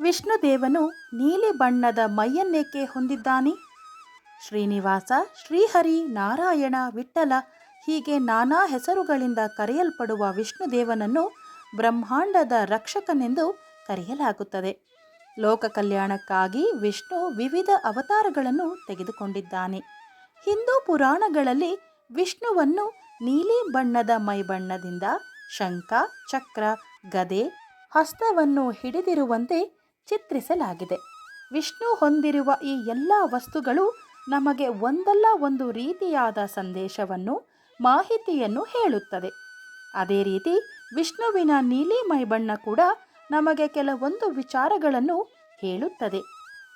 ವಿಷ್ಣುದೇವನು ನೀಲಿ ಬಣ್ಣದ ಮೈಯನ್ನೇಕೆ ಹೊಂದಿದ್ದಾನೆ? ಶ್ರೀನಿವಾಸ, ಶ್ರೀಹರಿ, ನಾರಾಯಣ ವಿಠಲ ಹೀಗೆ ನಾನಾ ಹೆಸರುಗಳಿಂದ ಕರೆಯಲ್ಪಡುವ ವಿಷ್ಣುದೇವನನ್ನು ಬ್ರಹ್ಮಾಂಡದ ರಕ್ಷಕನೆಂದು ಕರೆಯಲಾಗುತ್ತದೆ. ಲೋಕ ಕಲ್ಯಾಣಕ್ಕಾಗಿ ವಿಷ್ಣು ವಿವಿಧ ಅವತಾರಗಳನ್ನು ತೆಗೆದುಕೊಂಡಿದ್ದಾನೆ. ಹಿಂದೂ ಪುರಾಣಗಳಲ್ಲಿ ವಿಷ್ಣುವನ್ನು ನೀಲಿ ಬಣ್ಣದ ಮೈಬಣ್ಣದಿಂದ ಶಂಖ, ಚಕ್ರ, ಗದೆ, ಹಸ್ತವನ್ನು ಹಿಡಿದಿರುವಂತೆ ಚಿತ್ರಿಸಲಾಗಿದೆ. ವಿಷ್ಣು ಹೊಂದಿರುವ ಈ ಎಲ್ಲ ವಸ್ತುಗಳು ನಮಗೆ ಒಂದಲ್ಲ ಒಂದು ರೀತಿಯಾದ ಸಂದೇಶವನ್ನು, ಮಾಹಿತಿಯನ್ನು ಹೇಳುತ್ತದೆ. ಅದೇ ರೀತಿ ವಿಷ್ಣುವಿನ ನೀಲಿ ಮೈಬಣ್ಣ ಕೂಡ ನಮಗೆ ಕೆಲವೊಂದು ವಿಚಾರಗಳನ್ನು ಹೇಳುತ್ತದೆ.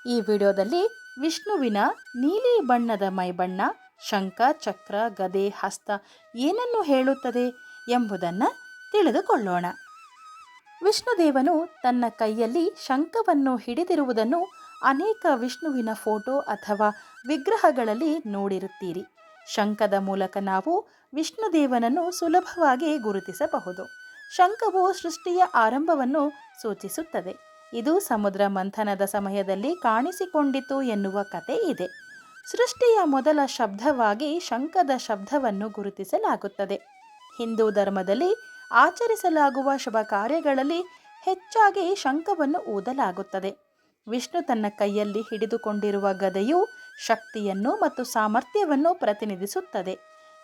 ಈ ವಿಡಿಯೋದಲ್ಲಿ ವಿಷ್ಣುವಿನ ನೀಲಿ ಬಣ್ಣದ ಮೈಬಣ್ಣ ಶಂಖ, ಚಕ್ರ, ಗದೆ, ಹಸ್ತ ಏನನ್ನು ಹೇಳುತ್ತದೆ ಎಂಬುದನ್ನು ತಿಳಿದುಕೊಳ್ಳೋಣ. ವಿಷ್ಣುದೇವನು ತನ್ನ ಕೈಯಲ್ಲಿ ಶಂಖವನ್ನು ಹಿಡಿದಿರುವುದನ್ನು ಅನೇಕ ವಿಷ್ಣುವಿನ ಫೋಟೋ ಅಥವಾ ವಿಗ್ರಹಗಳಲ್ಲಿ ನೋಡಿರುತ್ತೀರಿ. ಶಂಖದ ಮೂಲಕ ನಾವು ವಿಷ್ಣುದೇವನನ್ನು ಸುಲಭವಾಗಿ ಗುರುತಿಸಬಹುದು. ಶಂಖವು ಸೃಷ್ಟಿಯ ಆರಂಭವನ್ನು ಸೂಚಿಸುತ್ತದೆ. ಇದು ಸಮುದ್ರ ಮಂಥನದ ಸಮಯದಲ್ಲಿ ಕಾಣಿಸಿಕೊಂಡಿತು ಎನ್ನುವ ಕತೆ ಇದೆ. ಸೃಷ್ಟಿಯ ಮೊದಲ ಶಬ್ದವಾಗಿ ಶಂಖದ ಶಬ್ದವನ್ನು ಗುರುತಿಸಲಾಗುತ್ತದೆ. ಹಿಂದೂ ಧರ್ಮದಲ್ಲಿ ಆಚರಿಸಲಾಗುವ ಶುಭ ಕಾರ್ಯಗಳಲ್ಲಿ ಹೆಚ್ಚಾಗಿ ಶಂಖವನ್ನು ಊದಲಾಗುತ್ತದೆ. ವಿಷ್ಣು ತನ್ನ ಕೈಯಲ್ಲಿ ಹಿಡಿದುಕೊಂಡಿರುವ ಗದೆಯು ಶಕ್ತಿಯನ್ನು ಮತ್ತು ಸಾಮರ್ಥ್ಯವನ್ನು ಪ್ರತಿನಿಧಿಸುತ್ತದೆ.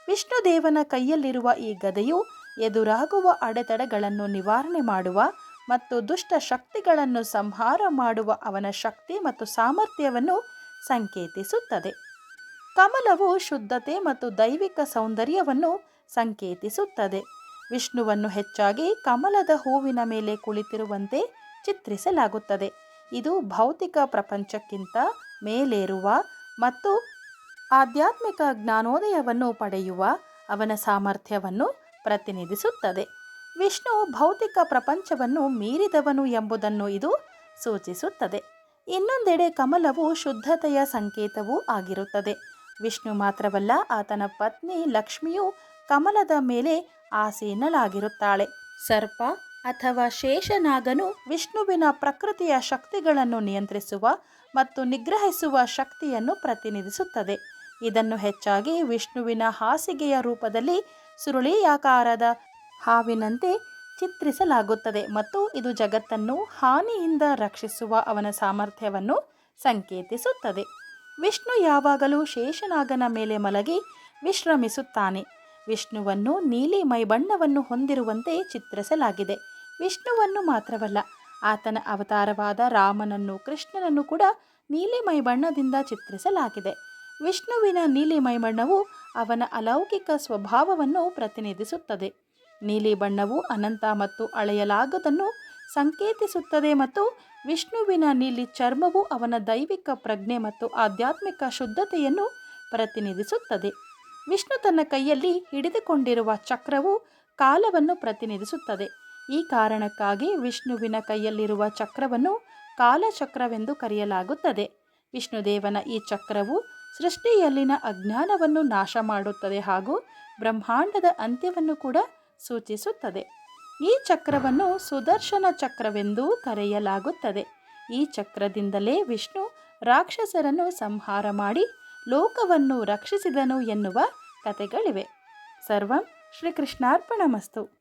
ವಿಷ್ಣು ದೇವನ ಕೈಯಲ್ಲಿರುವ ಈ ಗದೆಯು ಎದುರಾಗುವ ಅಡೆತಡೆಗಳನ್ನು ನಿವಾರಣೆ ಮಾಡುವ ಮತ್ತು ದುಷ್ಟ ಶಕ್ತಿಗಳನ್ನು ಸಂಹಾರ ಮಾಡುವ ಅವನ ಶಕ್ತಿ ಮತ್ತು ಸಾಮರ್ಥ್ಯವನ್ನು ಸಂಕೇತಿಸುತ್ತದೆ. ಕಮಲವು ಶುದ್ಧತೆ ಮತ್ತು ದೈವಿಕ ಸೌಂದರ್ಯವನ್ನು ಸಂಕೇತಿಸುತ್ತದೆ. ವಿಷ್ಣುವನ್ನು ಹೆಚ್ಚಾಗಿ ಕಮಲದ ಹೂವಿನ ಮೇಲೆ ಕುಳಿತಿರುವಂತೆ ಚಿತ್ರಿಸಲಾಗುತ್ತದೆ. ಇದು ಭೌತಿಕ ಪ್ರಪಂಚಕ್ಕಿಂತ ಮೇಲೇರುವ ಮತ್ತು ಆಧ್ಯಾತ್ಮಿಕ ಜ್ಞಾನೋದಯವನ್ನು ಪಡೆಯುವ ಅವನ ಸಾಮರ್ಥ್ಯವನ್ನು ಪ್ರತಿನಿಧಿಸುತ್ತದೆ. ವಿಷ್ಣು ಭೌತಿಕ ಪ್ರಪಂಚವನ್ನು ಮೀರಿದವನು ಎಂಬುದನ್ನು ಇದು ಸೂಚಿಸುತ್ತದೆ. ಇನ್ನೊಂದೆಡೆ ಕಮಲವು ಶುದ್ಧತೆಯ ಸಂಕೇತವೂ ಆಗಿರುತ್ತದೆ. ವಿಷ್ಣು ಮಾತ್ರವಲ್ಲ, ಆತನ ಪತ್ನಿ ಲಕ್ಷ್ಮಿಯು ಕಮಲದ ಮೇಲೆ ಆಸೀನಳಾಗಿರುತ್ತಾಳೆ. ಸರ್ಪ ಅಥವಾ ಶೇಷನಾಗನು ವಿಷ್ಣುವಿನ ಪ್ರಕೃತಿಯ ಶಕ್ತಿಗಳನ್ನು ನಿಯಂತ್ರಿಸುವ ಮತ್ತು ನಿಗ್ರಹಿಸುವ ಶಕ್ತಿಯನ್ನು ಪ್ರತಿನಿಧಿಸುತ್ತದೆ. ಇದನ್ನು ಹೆಚ್ಚಾಗಿ ವಿಷ್ಣುವಿನ ಹಾಸಿಗೆಯ ರೂಪದಲ್ಲಿ ಸುರುಳಿಯಾಕಾರದ ಹಾವಿನಂತೆ ಚಿತ್ರಿಸಲಾಗುತ್ತದೆ ಮತ್ತು ಇದು ಜಗತ್ತನ್ನು ಹಾನಿಯಿಂದ ರಕ್ಷಿಸುವ ಅವನ ಸಾಮರ್ಥ್ಯವನ್ನು ಸಂಕೇತಿಸುತ್ತದೆ. ವಿಷ್ಣು ಯಾವಾಗಲೂ ಶೇಷನಾಗನ ಮೇಲೆ ಮಲಗಿ ವಿಶ್ರಮಿಸುತ್ತಾನೆ. ವಿಷ್ಣುವನ್ನು ನೀಲಿ ಮೈಬಣ್ಣವನ್ನು ಹೊಂದಿರುವಂತೆ ಚಿತ್ರಿಸಲಾಗಿದೆ. ವಿಷ್ಣುವನ್ನು ಮಾತ್ರವಲ್ಲ, ಆತನ ಅವತಾರವಾದ ರಾಮನನ್ನು, ಕೃಷ್ಣನನ್ನು ಕೂಡ ನೀಲಿ ಮೈಬಣ್ಣದಿಂದ ಚಿತ್ರಿಸಲಾಗಿದೆ. ವಿಷ್ಣುವಿನ ನೀಲಿ ಮೈಬಣ್ಣವು ಅವನ ಅಲೌಕಿಕ ಸ್ವಭಾವವನ್ನು ಪ್ರತಿನಿಧಿಸುತ್ತದೆ. ನೀಲಿ ಬಣ್ಣವು ಅನಂತ ಮತ್ತು ಅಳೆಯಲಾಗದನ್ನು ಸಂಕೇತಿಸುತ್ತದೆ ಮತ್ತು ವಿಷ್ಣುವಿನ ನೀಲಿ ಚರ್ಮವು ಅವನ ದೈವಿಕ ಪ್ರಜ್ಞೆ ಮತ್ತು ಆಧ್ಯಾತ್ಮಿಕ ಶುದ್ಧತೆಯನ್ನು ಪ್ರತಿನಿಧಿಸುತ್ತದೆ. ವಿಷ್ಣು ತನ್ನ ಕೈಯಲ್ಲಿ ಹಿಡಿದುಕೊಂಡಿರುವ ಚಕ್ರವು ಕಾಲವನ್ನು ಪ್ರತಿನಿಧಿಸುತ್ತದೆ. ಈ ಕಾರಣಕ್ಕಾಗಿ ವಿಷ್ಣುವಿನ ಕೈಯಲ್ಲಿರುವ ಚಕ್ರವನ್ನು ಕಾಲಚಕ್ರವೆಂದು ಕರೆಯಲಾಗುತ್ತದೆ. ವಿಷ್ಣುದೇವನ ಈ ಚಕ್ರವು ಸೃಷ್ಟಿಯಲ್ಲಿನ ಅಜ್ಞಾನವನ್ನು ನಾಶ ಮಾಡುತ್ತದೆ ಹಾಗೂ ಬ್ರಹ್ಮಾಂಡದ ಅಂತ್ಯವನ್ನು ಕೂಡ ಸೂಚಿಸುತ್ತದೆ. ಈ ಚಕ್ರವನ್ನು ಸುದರ್ಶನ ಚಕ್ರವೆಂದೂ ಕರೆಯಲಾಗುತ್ತದೆ. ಈ ಚಕ್ರದಿಂದಲೇ ವಿಷ್ಣು ರಾಕ್ಷಸರನ್ನು ಸಂಹಾರ ಮಾಡಿ ಲೋಕವನ್ನು ರಕ್ಷಿಸಿದನು ಎನ್ನುವ ಕಥೆಗಳಿವೆ. ಸರ್ವಂ ಶ್ರೀಕೃಷ್ಣಾರ್ಪಣಮಸ್ತು.